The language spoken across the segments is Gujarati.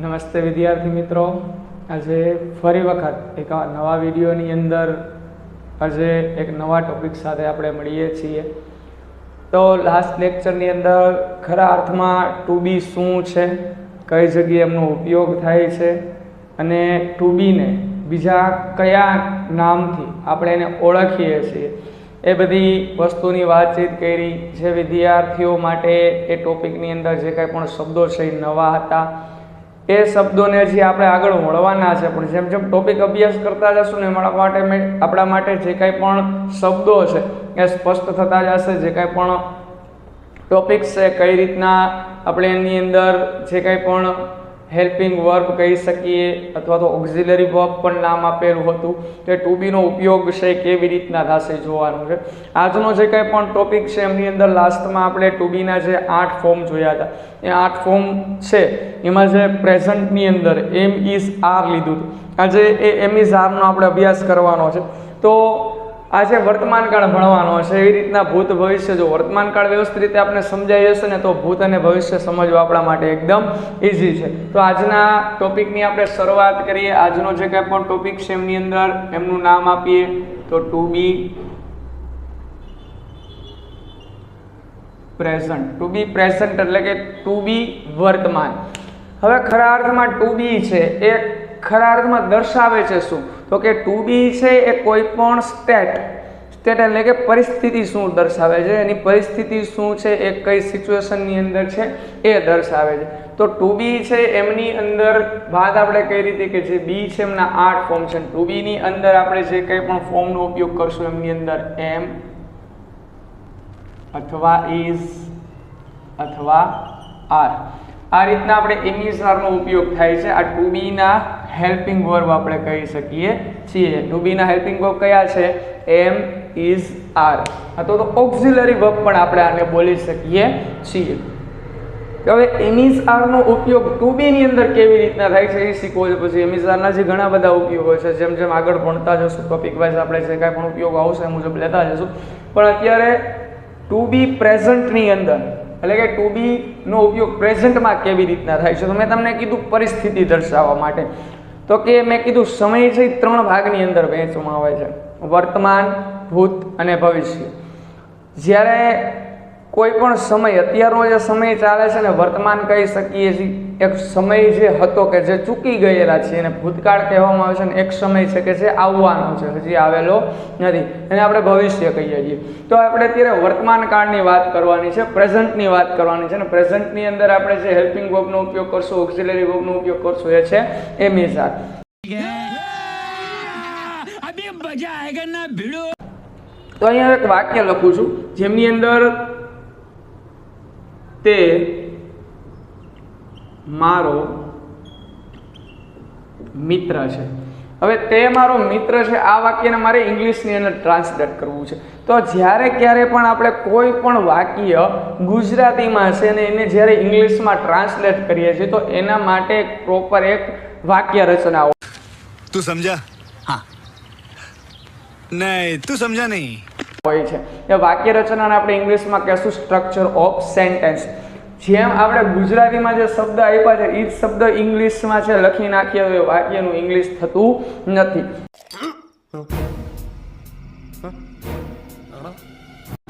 નમસ્તે વિદ્યાર્થી મિત્રો. આજે ફરી વખત એક નવા વિડીયોની અંદર આજે એક નવા ટોપિક સાથે આપણે મળીએ છીએ. તો લાસ્ટ લેક્ચરની અંદર ખરા અર્થમાં ટુ બી શું છે? કઈ જગ્યાએ એમનો ઉપયોગ થાય છે? અને ટુ બીને બીજા કયા નામથી આપણે એને ઓળખીએ છીએ? એ બધી વસ્તુની વાતચીત કરી જે વિદ્યાર્થીઓ માટે એ ટોપિકની અંદર જે કાંઈ પણ શબ્દો છે એ નવા હતા. એ શબ્દોને હજી આપણે આગળ વળવાના છે. પણ જેમ જેમ ટોપિક અભ્યાસ કરતા જશું ને એમના માટે આપણા માટે જે કાંઈ પણ શબ્દો છે એ સ્પષ્ટ થતા જશે. જે કાંઈ પણ ટોપિક્સ છે, કઈ રીતના આપણે એની અંદર જે કાંઈ પણ હેલ્પિંગ વર્બ કહી શકીએ અથવા તો ઓક્ઝિલરી વર્બ પણ નામ આપેલું હતું. કે ટુ બીનો ઉપયોગ છે કેવી રીતના થશે જોવાનું છે. આજનો જે કંઈ પણ ટોપિક છે એમની અંદર લાસ્ટમાં આપણે ટુ બીના જે આઠ ફોર્મ જોયા હતા. એ આઠ ફોર્મ છે, એમાં જે પ્રેઝન્ટની અંદર એમ ઇઝ આર લીધું હતું. આજે એ એમ ઇઝ આરનો આપણે અભ્યાસ કરવાનો છે. તો આજે વર્તમાન કાળ ભણવાનો છે, એવી રીતના ભૂત ભવિષ્ય જો વર્તમાન કાળ વ્યવસ્થિત રીતે આપણે સમજાઈ જશે ને તો ભૂત અને ભવિષ્ય સમજવા આપણા માટે એકદમ ઇઝી છે. તો આજના ટોપિકની આપણે શરૂઆત કરીએ. આજનો જે કંઈ પણ ટોપિક છે, એમની અંદર એમનું નામ આપીએ. તો to be present to be present એટલે કે ટુ બી વર્તમાન. હવે ખરા અર્થમાં ટુ બી છે, એ ખરા અર્થમાં દર્શાવે છે શું? તો કે ટુ બી છે એ કોઈ પણ સ્ટેટ સ્ટેટ એટલે કે પરિસ્થિતિ શું દર્શાવે છે? એની પરિસ્થિતિ શું છે? એ કઈ સિચ્યુએશનની અંદર છે? એ દર્શાવે છે. તો ટુ બી છે એમની અંદર વાત આપણે કઈ રીતે કે જે બી છે એમના આઠ ફોર્મ છે. ટુ બીની અંદર આપણે જે કંઈ પણ ફોર્મનો ઉપયોગ કરશું એમની અંદર એમ અથવા ઇઝ અથવા આર આ રીતના આપણે ઇંગ્લિશ આરનો ઉપયોગ થાય છે. આ ટુ બીના હેલ્પિંગ વર્બ આપણે કહી શકીએ છીએ. ટુ બીના હેલ્પિંગ વર્બ કયા છે? એમ ઇઝ આર અથવા તો ઓક્ઝિલરી વર્બ પણ આપણે આને બોલી શકીએ છીએ. હવે એમિઝ આરનો ઉપયોગ ટુ બીની અંદર કેવી રીતના થાય છે એ શીખવો છે. પછી એમિઝ આરના જે ઘણા બધા ઉપયોગો છે, જેમ જેમ આગળ ભણતા જશું ટોપિક વાઇઝ આપણે જે કાંઈ પણ ઉપયોગ આવશે મુજબ લેતા જશું. પણ અત્યારે ટુ બી પ્રેઝન્ટની અંદર, એટલે કે ટુ બીનો ઉપયોગ પ્રેઝન્ટમાં કેવી રીતના થાય છે, તો મેં તમને કીધું પરિસ્થિતિ દર્શાવવા માટે. તો કે મેં કીધું સમય છે ત્રણ ભાગની અંદર વહેંચવામાં આવે છે. વર્તમાન, ભૂત અને ભવિષ્ય. જ્યારે કોઈ પણ સમય અત્યારનો જે સમય ચાલે છે ને વર્તમાન કહી શકીએ છીએ એક સમય જે હતો કે જે ચૂકી ગયેલા છે એને ભૂતકાળ કહેવામાં આવે છે ને એક સમય છે કે જે આવવાનો છે હજી આવેલો નથી. એને આપણે ભવિષ્ય કહીએ છીએ. તો આપણે અત્યારે વર્તમાન કાળની વાત કરવાની છે પ્રેઝન્ટની વાત કરવાની છે ને પ્રેઝન્ટની અંદર આપણે જે હેલ્પિંગ વર્બનો ઉપયોગ કરશું ઓક્સિલરી વર્બનો ઉપયોગ કરશું એ છે એ મિઝાક તો અહીંયા એક વાક્ય લખું છું જેમની અંદર તે મારો મિત્ર છે. હવે તે મારો મિત્ર છે આ વાક્યને મારે ઇંગ્લિશની અંદર ટ્રાન્સલેટ કરવું છે. તો જ્યારે ક્યારે પણ આપણે કોઈ પણ વાક્ય ગુજરાતીમાં છે ને એને જ્યારે ઇંગ્લિશમાં ટ્રાન્સલેટ કરીએ છીએ તો એના માટે પ્રોપર એક વાક્ય રચના તું સમજા? હા. નહીં તું સમજા નહીં. હોય છે. એ વાક્ય રચનાને આપણે ઇંગ્લિશમાં કહેશું સ્ટ્રક્ચર ઓફ સેન્ટેન્સ જેમ આપણે ગુજરાતીમાં જે શબ્દ આપ્યા છે એ જ શબ્દ ઇંગ્લિશમાં છે, લખી નાખ્યા એ વાક્યનું ઇંગ્લિશ થતું નથી.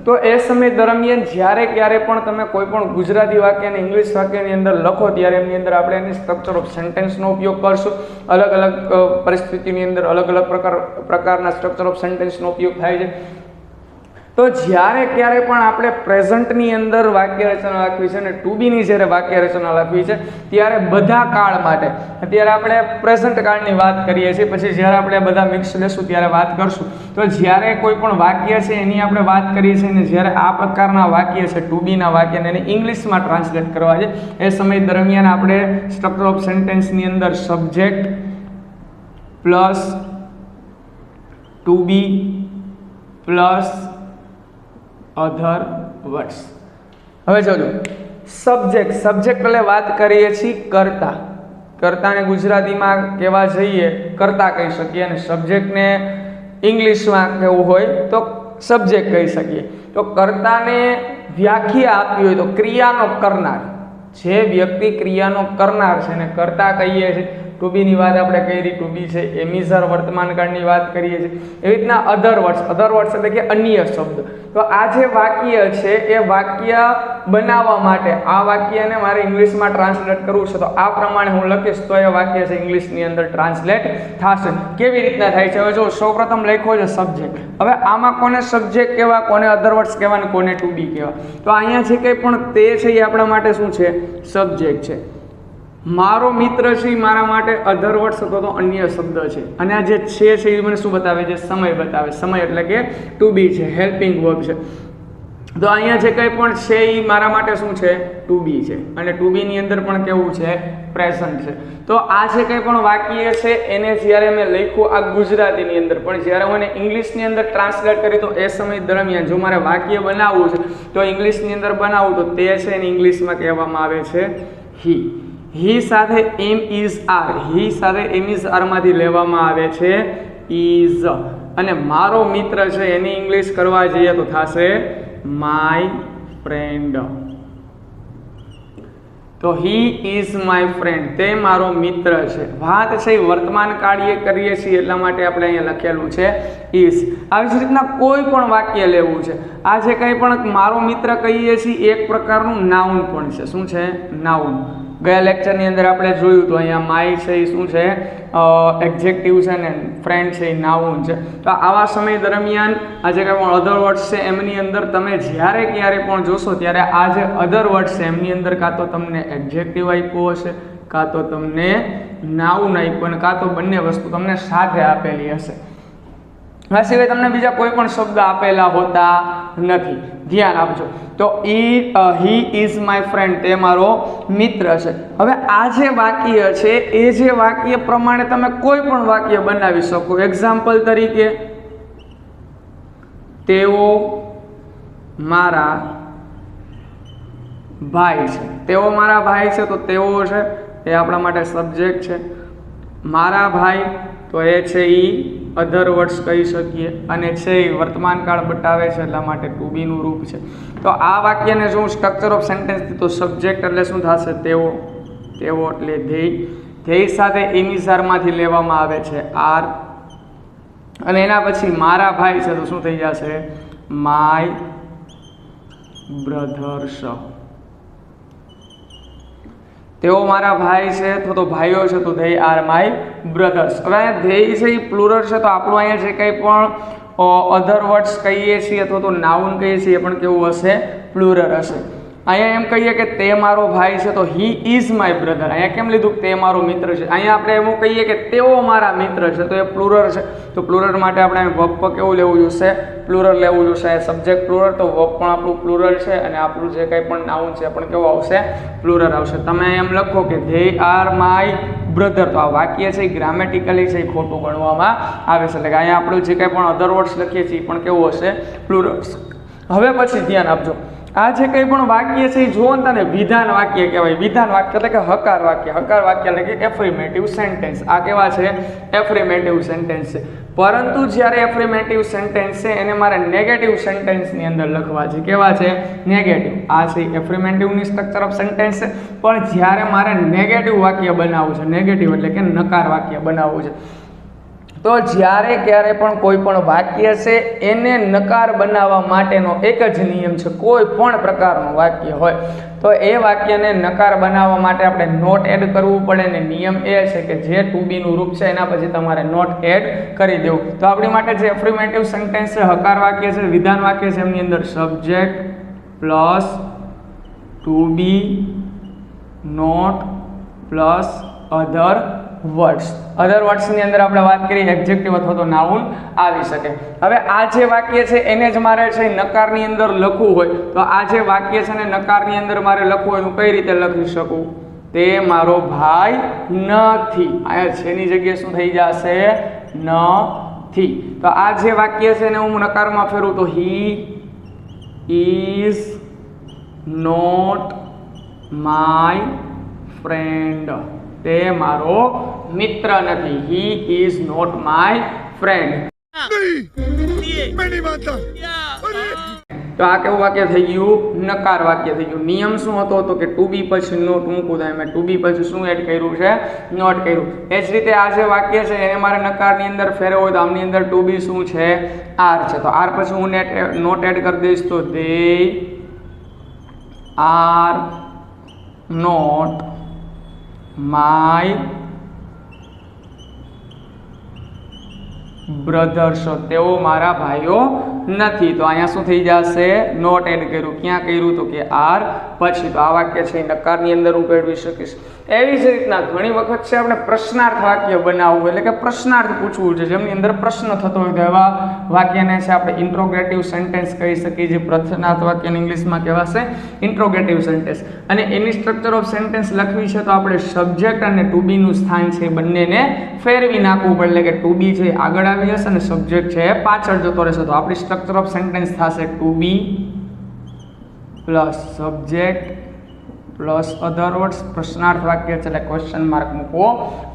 તો એ સમય દરમિયાન જ્યારે ક્યારે પણ તમે કોઈ પણ ગુજરાતી વાક્ય અને ઇંગ્લિશ વાક્યની અંદર લખો, ત્યારે એમની અંદર આપણે એની સ્ટ્રક્ચર ઓફ સેન્ટેન્સનો ઉપયોગ કરશું. અલગ અલગ પરિસ્થિતિની અંદર અલગ અલગ પ્રકાર, પ્રકારના સ્ટ્રક્ચર ઓફ સેન્ટેન્સનો ઉપયોગ થાય છે. તો જ્યારે ક્યારે પણ આપણે પ્રેઝન્ટની અંદર વાક્ય રચના લખવી છે અને ટુ બીની જ્યારે વાક્ય રચના લખવી છે, ત્યારે બધા કાળ માટે. અત્યારે આપણે પ્રેઝન્ટ કાળની વાત કરીએ છીએ, પછી જ્યારે આપણે બધા મિક્સ લેશું, ત્યારે વાત કરશું. તો જ્યારે કોઈ પણ વાક્ય છે, એની આપણે વાત કરીએ છીએ ને જ્યારે આ પ્રકારના વાક્ય છે ટુ બીના વાક્યને એને ઇંગ્લિશમાં ટ્રાન્સલેટ કરવા છે, એ સમય દરમિયાન આપણે સ્ટ્રક્ચર ઓફ સેન્ટેન્સની અંદર subject plus to be plus other words હવે જોજો. સબ્જેક્ટ સબ્જેક્ટ એટલે વાત કરીએ છીએ કરતા. કર્તાને ગુજરાતીમાં કહેવા જઈએ કરતા કહી શકીએ અને સબ્જેક્ટને ઇંગ્લિશમાં કહેવું હોય તો સબ્જેક્ટ કહી શકીએ. તો કર્તાને વ્યાખ્યા આપવી હોય તો ક્રિયાનો કરનાર. જે વ્યક્તિ ક્રિયાનો કરનાર છે ને કરતા કહીએ છીએ. ટુ બીની વાત આપણે કરી ટુ બી છે એમિઝર વર્તમાન કાળની વાત કરીએ છીએ. એવી રીતના અધર વર્ડ્સ અધર વર્ડ્સ એટલે કે અન્ય શબ્દ. તો આ જે વાક્ય છે, એ વાક્ય બનાવવા માટે, આ વાક્યને મારે ઇંગ્લિશમાં ટ્રાન્સલેટ કરવું છે, તો આ પ્રમાણે હું લખીશ, તો એ વાક્ય છે ઇંગ્લિશની અંદર ટ્રાન્સલેટ થશે. કેવી રીતના થાય છે? હવે જો સૌપ્રથમ લખ્યો છે સબ્જેક્ટ હવે આમાં કોને સબ્જેક્ટ કહેવા, કોને અધર વર્ડ્સ કહેવા કોને ટુ બી કહેવા? તો અહીંયા જે કંઈ પણ તે છે એ આપણા માટે શું છે? સબ્જેક્ટ છે. મારો મિત્ર છે એ મારા માટે અધર વર્ડ્સ અથવા તો અન્ય શબ્દ છે. અને આ જે છે એ મને શું બતાવે? છે સમય બતાવે. સમય એટલે કે ટુ બી છે હેલ્પિંગ વર્ક છે. તો અહીંયા જે કંઈ પણ છે એ મારા માટે શું છે? ટુ બી છે. અને ટુ બીની અંદર પણ કેવું છે? પ્રેઝન્ટ છે. તો આ જે કંઈ પણ વાક્ય છે એને જ્યારે મેં લખ્યું આ ગુજરાતીની અંદર, પણ જ્યારે હું એને ઇંગ્લિશની અંદર ટ્રાન્સલેટ કરી તો એ સમય દરમિયાન જો મારે વાક્ય બનાવવું છે, તો ઇંગ્લિશની અંદર બનાવવું તો તે છે એને ઇંગ્લિશમાં કહેવામાં આવે છે હી હી સાથે એમ ઇઝ આર. હી સાથે એમ ઇઝ આરમાંથી લેવામાં આવે છે ઇઝ અને મારો મિત્ર છે, એની ઇંગ્લિશ કરવા જઈએ તો થશે માય ફ્રેન્ડ. તો હી ઇઝ માય ફ્રેન્ડ. તે મારો મિત્ર છે. વાત છે વર્તમાન કાળીએ કરીએ છીએ, એટલા માટે આપણે અહીંયા લખેલું છે ઇઝ આવી જ રીતના કોઈ પણ વાક્ય લેવું છે. આ જે કંઈ પણ મારો મિત્ર કહીએ છીએ, એક પ્રકારનું નાઉન પણ છે. શું છે? નાઉન ગયા લેક્ચરની અંદર આપણે જોયું તો અહીંયા માય છે એ શું છે? એક્ઝેક્ટિવ છે ને ફ્રેન્ડ છે એ નાઉન છે. તો આવા સમય દરમિયાન આ જે કંઈ પણ અધર વર્ડ્સ છે એમની અંદર તમે જ્યારે ક્યારે પણ જોશો ત્યારે આ જે અધર વર્ડ્સ છે એમની અંદર કાં તો તમને એક્ઝેક્ટિવ આપ્યો હશે, કાં તો તમને નાઉન આપ્યું અને કાં તો બંને વસ્તુ તમને સાથે આપેલી હશે. આ સિવાય તમને બીજા કોઈ પણ શબ્દ આપેલા હોતા નથી. ધ્યાન આપજો. તો ઈ હી ઇઝ માય ફ્રેન્ડ તે મારો મિત્ર છે. હવે આ જે વાક્ય છે, એ જે વાક્ય પ્રમાણે તમે કોઈ પણ વાક્ય બનાવી શકો. એક્ઝામ્પલ તરીકે, તેઓ મારા ભાઈ છે. તેઓ મારા ભાઈ છે તો તેઓ છે. એ આપણા માટે સબ્જેક્ટ છે. મારા ભાઈ તો એ છે એ અધર વર્ડ્સ કહી શકીએ. અને છે એ વર્તમાન કાળ બતાવે છે એટલા માટે ટુ બીનું રૂપ છે. તો આ વાક્યને હું સ્ટ્રક્ચર ઓફ સેન્ટેન્સથી તો સબ્જેક્ટ એટલે શું થશે? તેઓ તેઓ એટલે ધ્યેય. ધ્યેય સાથે ઇમિસારમાંથી લેવામાં આવે છે આર. અને એના પછી મારા ભાઈ છે તો શું થઈ જશે? My brothers. તેઓ મારા ભાઈ છે અથવા તો ભાઈઓ છે, તો ધે આર માય બ્રધર્સ હવે અહીંયા ધ્યેય છે, એ પ્લુરલ છે, તો આપણું અહીંયા જે કંઈ પણ અધર વર્ડ્સ કહીએ છીએ અથવા તો નાઉન કહીએ છીએ એ પણ કેવું હશે? પ્લુરલ હશે. અહીંયા એમ કહીએ કે તે મારો ભાઈ છે, તો હી ઇઝ માય બ્રધર અહીંયા કેમ લીધું તે મારો મિત્ર છે? અહીંયા આપણે એવું કહીએ કે તેઓ મારા મિત્ર છે, તો એ પ્લુરર છે. તો પ્લુરર માટે આપણે વપ કેવું લેવું જોશે? પ્લુરર લેવું જોશે. સબ્જેક્ટ પ્લુરર તો વપ પણ આપણું પ્લુરર છે અને આપણું જે કંઈ પણ નાઉન છે પણ કેવું આવશે? પ્લુરર આવશે. તમે એમ લખો કે ધે આર માય બ્રધર તો આ વાક્ય છે એ ગ્રામેટિકલી છે, એ ખોટું ગણવામાં આવે છે. એટલે કે અહીંયા આપણું જે કંઈ પણ અધર વર્ડ્સ લખીએ છીએ, એ પણ કેવું હશે? પ્લુરર હવે પછી ધ્યાન આપજો. આ જે કંઈ પણ વાક્ય છે, એ જુઓ ને તને વિધાન વાક્ય કહેવાય. વિધાન વાક્ય એટલે કે હકાર વાક્ય. હકાર વાક્ય એટલે કે એફ્રિમેટિવ સેન્ટેન્સ આ કેવા છે? એફ્રિમેટિવ સેન્ટેન્સ છે પરંતુ જ્યારે એફ્રિમેટિવ સેન્ટેન્સ છે, એને મારે નેગેટિવ સેન્ટેન્સની અંદર લખવા છે. કેવા છે? નેગેટિવ આ છે એફ્રિમેટિવની સ્ટ્રક્ચર ઓફ સેન્ટેન્સ છે પણ જ્યારે મારે નેગેટિવ વાક્ય બનાવવું છે નેગેટિવ એટલે કે નકાર વાક્ય બનાવવું છે તો જ્યારે ક્યારે પણ કોઈ પણ વાક્ય છે, એને નકાર બનાવવા માટેનો એક જ નિયમ છે, કોઈ પણ પ્રકારનું વાક્ય હોય. તો એ વાક્યને નકાર બનાવવા માટે આપણે નોટ એડ કરવું પડે ને નિયમ એ છે કે જે ટુ બીનું રૂપ છે, એના પછી તમારે નોટ એડ કરી દેવું. તો આપણી માટે જે એફ્રિમેટિવ સેન્ટેન્સ છે, હકાર વાક્ય છે, વિધાન વાક્ય છે, એમની અંદર subject plus to be not plus other words other વર્ડ્સની અંદર આપણે વાત કરીએ એક્ઝેક્ટિવ અથવા તો નાઉન આવી શકે. હવે આ જે વાક્ય છે, એને જ મારે છે નકારની અંદર લખવું હોય. તો આ જે વાક્ય છે ને નકારની અંદર મારે લખવું હોય, હું કઈ રીતે લખી શકું? તે મારો ભાઈ નથી. અહીંયા છેની જગ્યાએ શું થઈ જશે? નથી. તો આ જે વાક્ય છે ને હું નકારમાં ફેરું તો he is not my friend તે મારો મિત્ર નથી. He is not my friend તો આ કેવું વાક્ય થઈ ગયું? નકાર વાક્ય થઈ ગયું. નિયમ શું હતો? તો કે ટુ બી પછી નોટ મૂકવું થાય મેં ટુ બી પછી શું એડ કર્યું છે? નોટ કર્યું. એ જ રીતે આ જે વાક્ય છે, એને મારે નકારની અંદર ફેરવો હોય તો આમની અંદર ટુ બી શું છે? આર છે. તો આર પછી હું નેટ નોટ એડ કરી દઈશ તો they are not my brothers તેઓ મારા ભાઈઓ નથી. તો અહીંયા શું થઈ જશે? નોટ એડ કર્યું. ક્યાં કર્યું? તો કે આર પછી તો આ વાક્ય છે નકારની અંદર હું મેળવી શકીશ. એવી જ રીતના ઘણી વખત છે આપણે પ્રશ્નાર્થ વાક્ય બનાવવું એટલે કે પ્રશ્નાર્થ પૂછવું છે. જેમની અંદર પ્રશ્ન થતો હોય તો એવા વાક્યને છે આપણે ઇન્ટ્રોગેટિવ સેન્ટેન્સ કહી શકીએ જે પ્રશ્નાર્થ વાક્યને ઇંગ્લિશમાં કહેવાશે ઇન્ટ્રોગેટિવ સેન્ટેન્સ. અને એની સ્ટ્રક્ચર ઓફ સેન્ટેન્સ લખવી છે તો આપણે સબ્જેક્ટ અને ટુ બીનું સ્થાન છે બંનેને ફેરવી નાખવું પડે. એટલે કે ટુ બી છે આગળ આવી જશે અને સબ્જેક્ટ છે પાછળ જતો રહેશે. તો આપણી સ્ટ્રક્ચર ઓફ સેન્ટેન્સ થશે to be plus subject plus other words પ્રશ્નાર્થ વાક્ય છે એટલે ક્વેશ્ચન માર્ક મૂકવો.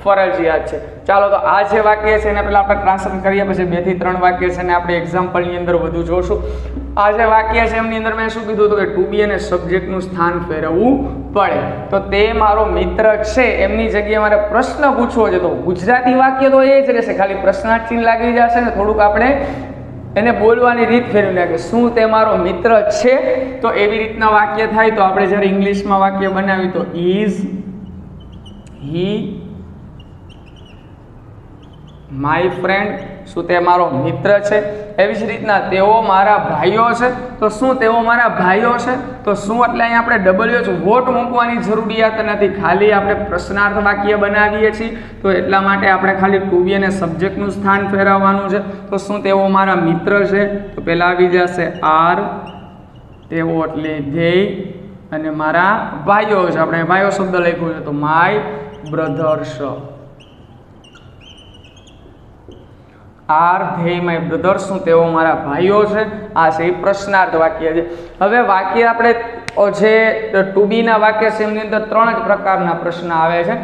ફરજિયાત છે. ચાલો તો આ જે વાક્ય છે એને પહેલાં આપણે ટ્રાન્સલેટ કરીએ, પછી બેથી ત્રણ વાક્ય છે ને આપણે એક્ઝામ્પલની અંદર વધુ જોશું. આ જે વાક્ય છે એમની અંદર મેં શું કીધું હતું કે ટુ બી અને સબ્જેક્ટનું સ્થાન ફેરવવું પડે. તો તે મારો મિત્ર છે. એમની જગ્યાએ મારે પ્રશ્ન પૂછવો છે. તો ગુજરાતી વાક્ય તો એ જ રહેશે. ખાલી પ્રશ્નાર્થ ચિહ્ન લાગી જશે ને થોડુંક આપણે એને બોલવાની રીત ફેરવી નાખે. શું તે મારો મિત્ર છે? તો એવી રીતના વાક્ય થાય, તો આપણે જ્યારે ઇંગ્લિશમાં વાક્ય બનાવ્યું, તો ઇઝ હી માય ફ્રેન્ડ શું તે મારો મિત્ર છે? એવી જ રીતના તેઓ મારા ભાઈઓ છે. તો શું તેઓ મારા ભાઈઓ છે? તો શું એટલે અહીંયા આપણે ડબલ્યુ જ વોટ મૂકવાની જરૂરિયાત નથી. ખાલી આપણે પ્રશ્નાર્થ વાક્ય બનાવીએ છીએ. તો એટલા માટે આપણે ખાલી ટુ અને સબ્જેક્ટનું સ્થાન ફેરવવાનું છે. તો શું તેઓ મારા મિત્ર છે? તો પહેલાં આવી જશે આર. તેઓ એટલે ધ્યેય અને મારા ભાઈઓ છે. આપણે ભાઈઓ શબ્દ લખ્યો છે. તો my brothers. Are they my brother શું તેઓ મારા ભાઈઓ છે? આ છે એ પ્રશ્નાર્થ વાક્ય છે. હવે વાક્ય આપણે જે ટુ બીના વાક્ય છે, એમની અંદર ત્રણ જ પ્રકારના પ્રશ્ન આવે છે.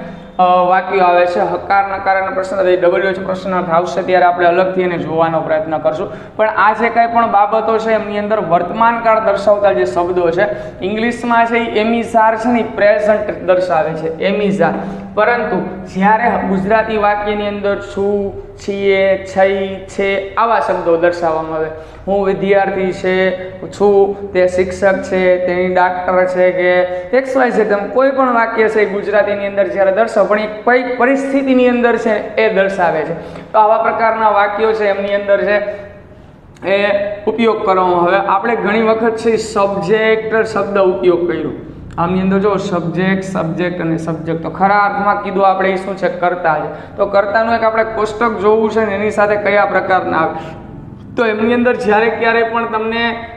વાક્યો આવે છે, હકાર, નકાર અને પ્રશ્ન. ડબલ્યુ એચ પ્રશ્નાર્થ આવશે ત્યારે આપણે અલગથી એને જોવાનો પ્રયત્ન કરશું. પણ આ જે કાંઈ પણ બાબતો છે, એમની અંદર વર્તમાન કાળ દર્શાવતા જે શબ્દો છે, ઇંગ્લિશમાં છે એ એમિઝાર છે ને પ્રેઝન્ટ દર્શાવે છે. એમિઝાર. પરંતુ જ્યારે ગુજરાતી વાક્યની અંદર છું, છીએ, છઈ, છે આવા શબ્દો દર્શાવવામાં આવે. હું વિદ્યાર્થી છે, છું, તે શિક્ષક છે, તેની ડાક્ટર છે કે એક્સ વાય છે, તેમ કોઈ પણ વાક્ય છે ગુજરાતીની અંદર જ્યારે દર્શાવ, પણ એક કઈ પરિસ્થિતિની અંદર છે એ દર્શાવે છે. તો આવા પ્રકારના વાક્યો છે એમની અંદર છે, એ ઉપયોગ કરવામાં હવે આપણે ઘણી વખત છે સબ્જેક્ટ શબ્દ ઉપયોગ કર્યો. આમની અંદર જો સબ્જેક્ટ સબ્જેક્ટ અને સબ્જેક્ટ તો ખરા અર્થમાં કીધું આપણે એ શું છે? કરતા છે. તો કર્તાનું એક આપણે કોષ્ટક જોવું છે ને એની સાથે કયા પ્રકારના આવે? તો એમની અંદર જ્યારે ક્યારે પણ તમને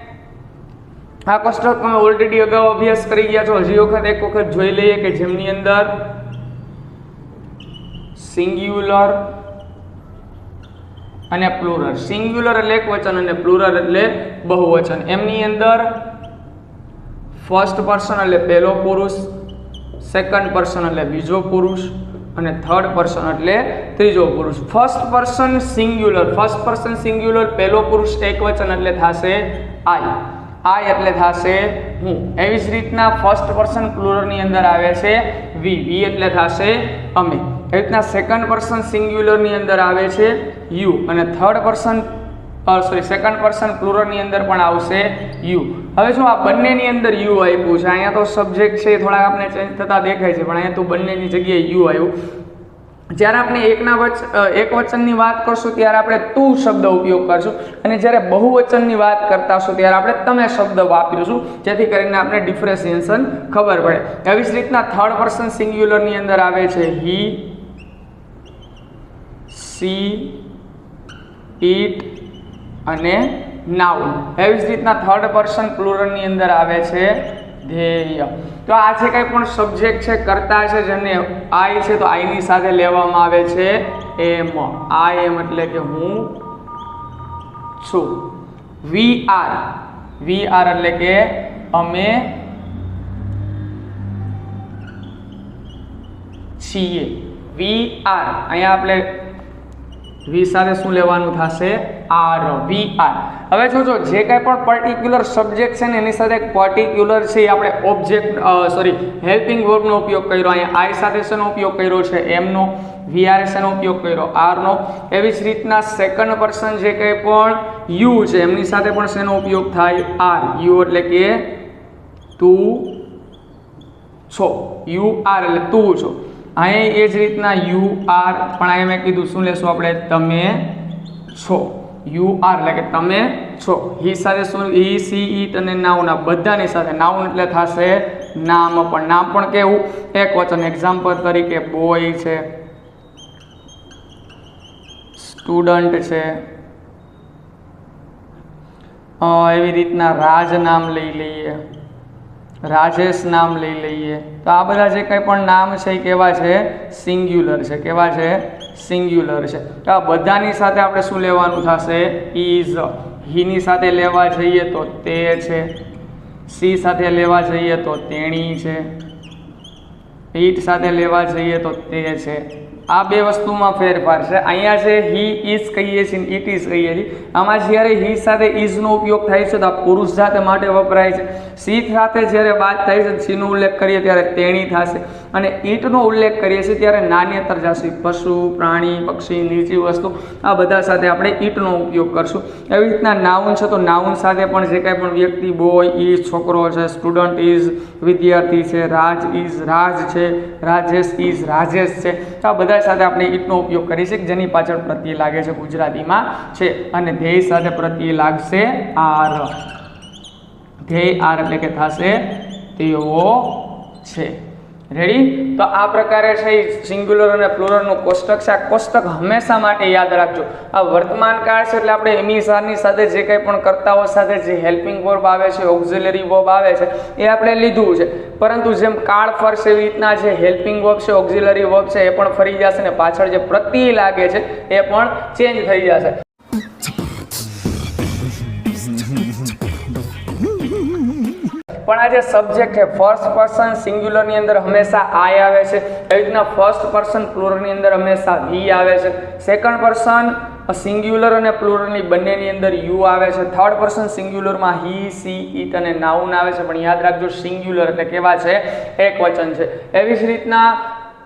આ કોષ્ટક તમે ઓલરેડી અગાઉ અભ્યાસ કરી ગયા છો, હજી વખત, એક વખત જોઈ લઈએ કે જેમની અંદર સિંગ્યુલર અને પ્લુરલ સિંગ્યુલર એટલે એક વચન અને પ્લુરલ એટલે બહુવચન. એમની અંદર ફર્સ્ટ પર્સન એટલે પહેલો પુરુષ સેકન્ડ પર્સન એટલે બીજો પુરુષ અને થર્ડ પર્સન એટલે ત્રીજો પુરુષ. First person singular first person singular પહેલો પુરુષ એક વચન એટલે થશે આઈ. આઈ એટલે થશે હું. એવી જ રીતના ફર્સ્ટ પર્સન પ્લુરલની અંદર આવે છે વી. વી એટલે થશે અમે. એવી રીતના સેકન્ડ પર્સન સિંગ્યુલરની અંદર આવે છે યુ. અને third person sorry second person પ્લુરલની અંદર પણ આવશે યુ હવે જો આ બંનેની અંદર યુ આપ્યું છે, અહીંયા તો સબ્જેક્ટ છે થોડાક આપણે ચેન્જ થતા દેખાય છે, પણ અહીંયા તો બંનેની જગ્યાએ યુ આવ્યું જ્યારે આપણે એકના વચ એક વચનની વાત કરશું, ત્યારે આપણે તું શબ્દ ઉપયોગ કરશું. અને જ્યારે બહુવચનની વાત કરતા હશું, ત્યારે આપણે તમે શબ્દ વાપરીશું, જેથી કરીને આપણે ડિફરન્સિએશન ખબર પડે. એવી જ રીતના થર્ડ પર્સન સિંગ્યુલરની અંદર આવે છે હી સી ઇટ અને નાઉન એવી જ રીતના થર્ડ પર્સન પ્લુરલની અંદર આવે છે ધ્યેય. તો આ જે કંઈ પણ સબ્જેક્ટ છે, કરતા છે, જેને આઈ છે, તો આઈની સાથે લેવામાં આવે છે એમ. આઈ એમ એટલે કે હું છું. વી આર વી આર એટલે કે અમે છીએ. વી આર અહીંયા આપણે વી સાથે શું લેવાનું થશે? આર વી આર હવે જોજો, જે કાંઈ પણ પર્ટિક્યુલર સબ્જેક્ટ છે ને, એની સાથે એક પર્ટિક્યુલર છે એ આપણે ઓબ્જેક્ટ સોરી હેલ્પિંગ વર્બનો ઉપયોગ કર્યો. અહીંયા આઈ સાથે શેનો ઉપયોગ કર્યો છે? એમનો વીઆર એનો ઉપયોગ કર્યો? આરનો એવી જ રીતના સેકન્ડ પર્સન જે કંઈ પણ યુ છે, એમની સાથે પણ શેનો ઉપયોગ થાય? આર યુ એટલે કે તું છો. યુ આર એટલે તું છો. અહીં એ જ રીતના યુ આર પણ અહીં મેં કીધું, શું લેશું આપણે? તમે છો. યુ આર, એટલે કે તમે છો. હી સાથે શું, હી, સી, ઈટ અને નાઉના બધાની સાથે નાઉન એટલે થશે નામ. પણ નામ પણ કેવું? એક વચન એક્ઝામ્પલ તરીકે બોય છે સ્ટુડન્ટ છે એવી રીતના રાજ નામ લઈ લઈએ, રાજેશ નામ લઈ લઈએ. તો આ બધા જે કંઈ પણ નામ છે એ કેવા છે? સિંગ્યુલર છે. કેવા છે? સિંગ્યુલર છે. તો આ બધાની સાથે આપણે શું લેવાનું થશે? ઇઝ હીની સાથે લેવા જઈએ તો તે છે. સી સાથે લેવા જઈએ તો તેણી છે. ઈટ સાથે લેવા જઈએ તો તે છે. આ બે વસ્તુમાં ફેરફાર છે. અહીંયા છે હી ઇઝ કહીએ છીએ ઇટ ઇઝ કહીએ છીએ, આમાં જ્યારે હી સાથે ઇઝનો ઉપયોગ થાય છે તો આ પુરુષ જાત માટે વપરાય છે. સી સાથે જ્યારે વાત થાય છે સીનો ઉલ્લેખ કરીએ ત્યારે તેણી થશે. અને ઈંટનો ઉલ્લેખ કરીએ છીએ ત્યારે નાન્યતર જશે પશુ, પ્રાણી, પક્ષી, નીચી વસ્તુ, આ બધા સાથે આપણે ઈંટનો ઉપયોગ કરશું. એવી રીતના નાઉન છે તો નાઉન સાથે પણ જે કાંઈ પણ વ્યક્તિ, બોય ઇઝ છોકરો છે, સ્ટુડન્ટ ઇઝ વિદ્યાર્થી છે, રાજ ઇઝ રાજ છે, રાજેશ ઇઝ રાજેશ છે આ બધા સાથે આપણે ઈંટનો ઉપયોગ કરી છે જેની પાછળ પ્રત્યે લાગે છે ગુજરાતીમાં છે અને ધ્યેય સાથે પ્રત્યે લાગશે આર. ધ્યેય આર એટલે કે થશે તેઓ છે. રેડી તો આ પ્રકારે છે સિંગ્યુલર અને પ્લુરલનું કોષ્ટક છે. આ કોષ્ટક હંમેશા માટે યાદ રાખજો. આ વર્તમાન કાળ છે એટલે આપણે એમની સારની સાથે જે કંઈ પણ કર્તાઓ સાથે જે હેલ્પિંગ વર્બ આવે છે ઓક્ઝિલરી વર્બ આવે છે, એ આપણે લીધું છે. પરંતુ જેમ કાળ ફરશે એવી રીતના જે હેલ્પિંગ વર્બ છે ઓક્ઝિલરી વર્બ છે, એ પણ ફરી જશે ને પાછળ જે પ્રત્યય લાગે છે, એ પણ ચેન્જ થઈ જશે. પણ આ જે સબ્જેક્ટ છે ફર્સ્ટ પર્સન સિંગ્યુલરની અંદર હંમેશા આઈ આવે છે. એવી રીતના ફર્સ્ટ પર્સન પ્લુરલની અંદર હંમેશા વી આવે છે. સેકન્ડ પર્સન સિંગ્યુલર અને પ્લુરલની બંનેની અંદર યુ આવે છે. થર્ડ પર્સન સિંગ્યુલરમાં હી સી ઇટ અને નાઉન આવે છે. પણ યાદ રાખજો સિંગ્યુલર એટલે કેવા છે? એક વચન છે. એવી જ રીતના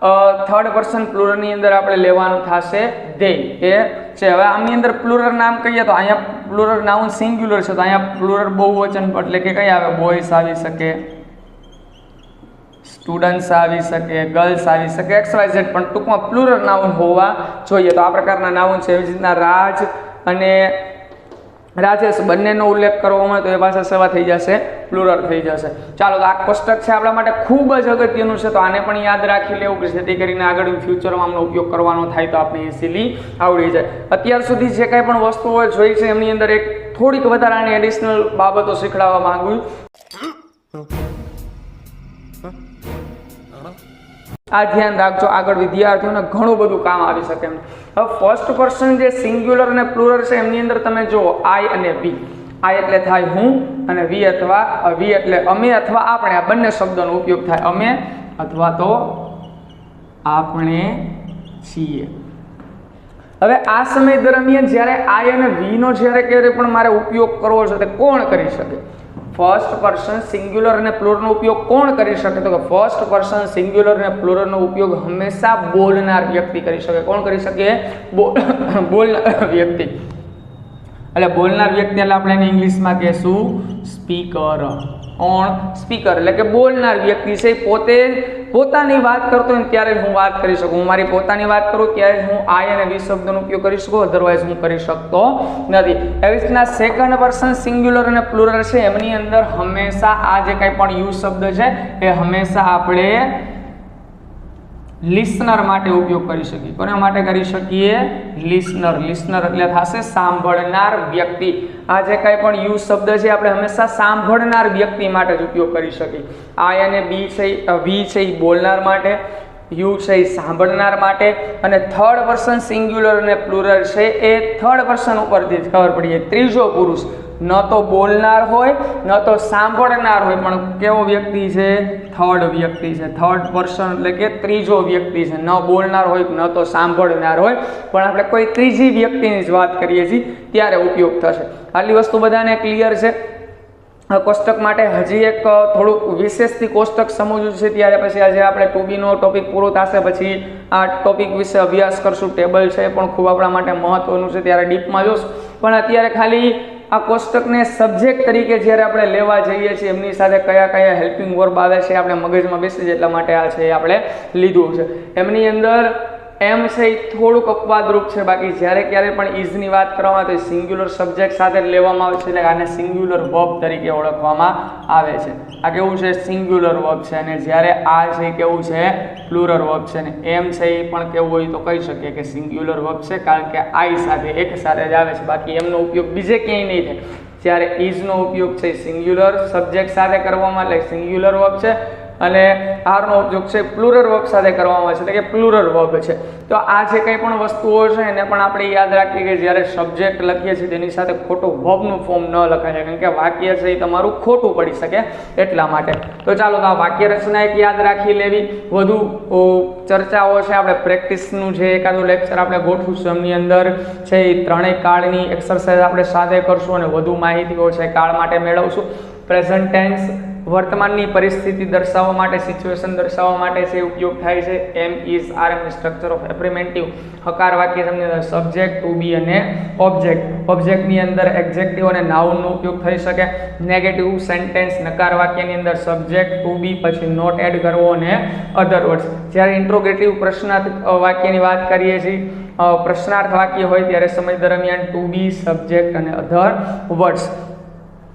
થર્ડ પર્સન પ્લુરલની અંદર આપણે લેવાનું થશે દે એ છે હવે આમની અંદર પ્લુરલ નામ કહીએ તો અહીંયા પ્લુરલ નાઉન સિંગ્યુલર છે, તો અહીંયા પ્લુરલ બહુવચન એટલે કે કઈ આવે? બોયસ આવી શકે સ્ટુડન્ટ્સ આવી શકે ગર્લ્સ આવી શકે એક્સ વાય પણ ટૂંકમાં પ્લુરલ નાઉન હોવા જોઈએ. તો આ પ્રકારના નાઉન છે. એવી રીતના રાજ અને રાજેશ બંનેનો ઉલ્લેખ કરવામાં તો એ પાછા સેવા થઈ જશે. પ્લુરલ થઈ જશે. ચાલો તો આ કોષ્ટક છે આપણા માટે ખૂબ જ અગત્યનું છે, તો આને પણ યાદ રાખી લેવું કે જેથી કરીને આગળ ફ્યુચરમાં આમનો ઉપયોગ કરવાનો થાય તો આપણે ઇઝીલી આવડી જાય. અત્યાર સુધી જે કાંઈ પણ વસ્તુઓ જોઈ છે, એમની અંદર એક થોડીક વધારાની એડિશનલ બાબતો શીખડાવવા માંગુ આ ધ્યાન રાખજો, આગળ વિદ્યાર્થીઓને ઘણું બધું કામ આવી શકે એમ. હવે ફર્સ્ટ પર્સન જે સિંગ્યુલર અને પ્લુરલ છે, એમની અંદર તમે જુઓ આઈ અને વી આઈ એટલે થાય હું અને વી અથવા વી એટલે અમે અથવા આપણે. આ બંને શબ્દોનો ઉપયોગ થાય અમે અથવા તો આપણે છીએ. હવે આ સમય દરમિયાન જ્યારે આઈ અને વીનો જ્યારે ક્યારે પણ મારે ઉપયોગ કરવો છે, તે કોણ કરી શકે? ફર્સ્ટ પર્સન સિંગ્યુલર અને પ્લુરલનો ઉપયોગ કોણ કરી શકે? તો કે ફર્સ્ટ પર્સન સિંગ્યુલર અને પ્લુરલનો ઉપયોગ હંમેશા બોલનાર વ્યક્તિ કરી શકે. કોણ કરી શકે? બોલનાર વ્યક્તિ. એટલે બોલનાર વ્યક્તિ એટલે આપણે એને ઇંગ્લિશમાં કહેશું સ્પીકર. ઓણ સ્પીકર એટલે કે બોલનાર વ્યક્તિ છે પોતે પોતાની વાત કરતો હોય ત્યારે જ હું વાત કરી શકું. હું મારી પોતાની વાત કરું ત્યારે જ હું આઈ અને વી શબ્દનો ઉપયોગ કરી શકું અધરવાઇઝ હું કરી શકતો નથી. એવી રીતના સેકન્ડ પર્સન સિંગ્યુલર અને પ્લુરલ છે, એમની અંદર હંમેશા આ જે કંઈ પણ યુ શબ્દ છે, એ હંમેશા આપણે લિસનર માટે ઉપયોગ કરી શકીએ. કોના માટે કરી શકીએ? લિસનર લિસનર એટલે થશે સાંભળનાર વ્યક્તિ. આ જે કાંઈ પણ યુ શબ્દ છે, આપણે હંમેશા સાંભળનાર વ્યક્તિ માટે જ ઉપયોગ કરી શકીએ. આઈ અને બી છે વી છે એ બોલનાર માટે, યુ છે એ સાંભળનાર માટે, અને થર્ડ પર્સન સિંગ્યુલર અને પ્લુરલ છે, એ થર્ડ પર્સન ઉપરથી જ ખબર પડી જાય. ત્રીજો પુરુષ. ન તો બોલનાર હોય, ન તો સાંભળનાર હોય, પણ કેવો વ્યક્તિ છે? થર્ડ વ્યક્તિ છે. થર્ડ પર્સન એટલે કે ત્રીજો વ્યક્તિ છે. ન બોલનાર હોય, ન તો સાંભળનાર હોય. પણ આપણે કોઈ ત્રીજી વ્યક્તિની જ વાત કરીએ છીએ, ત્યારે ઉપયોગ થશે. આટલી વસ્તુ બધાને ક્લિયર છે. કોષ્ટક માટે હજી એક થોડુંક વિશેષથી કોષ્ટક સમજવું છે, ત્યારે પછી આજે આપણે ટુ બીનો ટોપિક પૂરો થશે. પછી આ ટોપિક વિશે અભ્યાસ કરશું. ટેબલ છે પણ ખૂબ આપણા માટે મહત્વનું છે. ત્યારે ડીપમાં જોશું. પણ અત્યારે ખાલી આ કોષ્ટકને સબ્જેક્ટ તરીકે જ્યારે આપણે લેવા જઈએ છીએ, એમની સાથે કયા કયા હેલ્પિંગ વર્બ આવે છે, આપણે મગજમાં બેસી જાય એટલા માટે આ છે એ આપણે લીધું છે. એમની અંદર એમ છે એ થોડુંક અપવાદરૂપ છે, બાકી જ્યારે ક્યારે પણ ઇઝની વાત કરવામાં આવે તો સિંગ્યુલર સબ્જેક્ટ સાથે લેવામાં આવે છે, એટલે આને સિંગ્યુલર વર્બ તરીકે ઓળખવામાં આવે છે. આ કેવું છે? સિંગ્યુલર વર્બ છે, અને જ્યારે આ છે કેવું છે? પ્લુરલ વર્બ છે ને એમ છે એ પણ કેવું હોય તો કહી શકીએ કે સિંગ્યુલર વર્બ છે, કારણ કે આઈ સાથે, એક સાથે જ આવે છે. બાકી એમનો ઉપયોગ બીજે ક્યાંય નહીં થાય. જ્યારે ઇઝનો ઉપયોગ છે સિંગ્યુલર સબ્જેક્ટ સાથે કરવામાં એટલે સિંગ્યુલર વર્બ છે અને આરનો ઉપયોગ છે પ્લુરલ વર્ગ સાથે કરવામાં આવે છે, એટલે કે પ્લુરલ વર્ગ છે. તો આ જે કંઈ પણ વસ્તુઓ છે, એને પણ આપણે યાદ રાખીએ કે જ્યારે સબ્જેક્ટ લખીએ છીએ, તેની સાથે ખોટું વર્બનું ફોર્મ ન લખાય કારણ કે વાક્ય છે એ તમારું ખોટું પડી શકે એટલા માટે. તો ચાલો તો આ વાક્ય રચના એક યાદ રાખી લેવી. વધુ ચર્ચાઓ છે, આપણે પ્રેક્ટિસનું જે એકાદું લેક્ચર આપણે ગોઠવીશું એમની અંદર છે એ ત્રણેય કાળની એક્સરસાઇઝ આપણે સાથે કરશું અને વધુ માહિતીઓ છે, કાળ માટે મેળવશું. પ્રેઝન્ટ ટેન્સ વર્તમાનની પરિસ્થિતિ દર્શાવવા માટે સિચ્યુએશન દર્શાવવા માટે છે ઉપયોગ થાય છે, am is are am structure of affirmative હકાર વાક્ય તમને સબ્જેક્ટ ટુ બી અને ઓબ્જેક્ટ ઓબ્જેક્ટની અંદર એક્ઝેક્ટિવ અને નાઉનનો ઉપયોગ થઈ શકે. નેગેટિવ સેન્ટેન્સ નકાર વાક્યની અંદર સબ્જેક્ટ ટુ બી પછી નોટ એડ કરવો અને અધર વર્ડ્સ જ્યારે ઇન્ટ્રોગેટિવ પ્રશ્નાર્થ વાક્યની વાત કરીએ છીએ પ્રશ્નાર્થ વાક્ય હોય ત્યારે સમય દરમિયાન ટુ બી સબ્જેક્ટ અને અધર વર્ડ્સ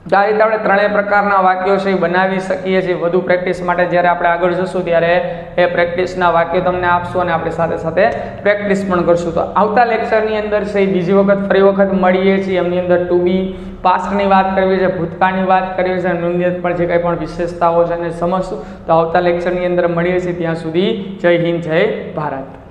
તો આ રીતે આપણે ત્રણેય પ્રકારના વાક્યો છે એ બનાવી શકીએ છીએ. વધુ પ્રેક્ટિસ માટે જ્યારે આપણે આગળ જશું ત્યારે એ પ્રેક્ટિસના વાક્યો તમને આપશું અને આપણે સાથે સાથે પ્રેક્ટિસ પણ કરશું. તો આવતા લેક્ચરની અંદર છે એ બીજી વખત ફરી વખત મળીએ છીએ. એમની અંદર ટુ બી પાસ્ટની વાત કરવી છે, ભૂતકાળની વાત કરવી છે અને નોંધિયત પણ જે કંઈ પણ વિશેષતાઓ છે એને સમજશું. તો આવતા લેક્ચરની અંદર મળીએ છીએ. ત્યાં સુધી જય હિન્દ, જય ભારત.